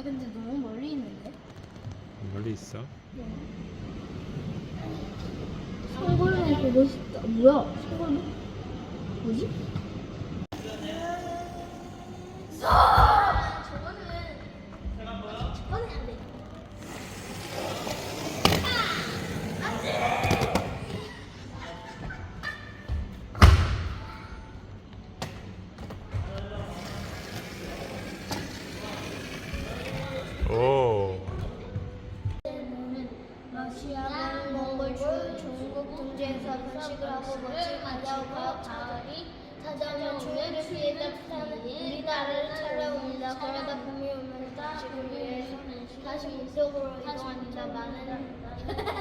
아 근데 너무 멀리 있는데? 멀리 있어? 송골매 보고 싶다. 뭐야? 송골매? 뭐지? 시아는 몽골 중 중국 등지에서 번식을 하고 멋진 가자와 가을이 찾아오면 추위를 피해 따뜻한 우리나라를 찾아옵니다. 그러다 봄이 오면 다시를 위해서 다시 물속으로 이동합니다. 많은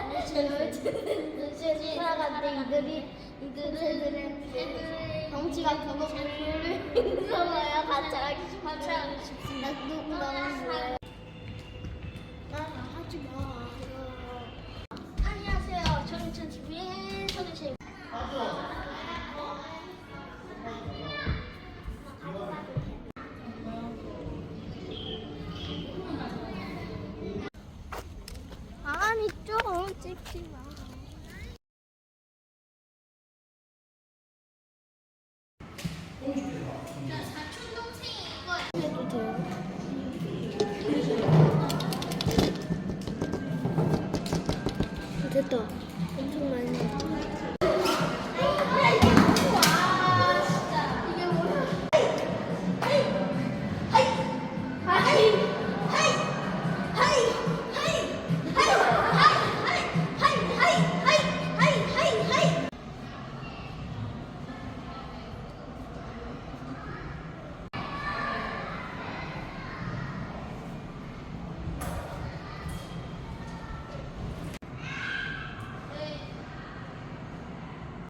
눈치를 살아갔는데 이들이 이들 새들은 덩치가 크고 물을. 가차하기 싶습니다. 누구 너 찍지 마. 해도 돼요? 됐다.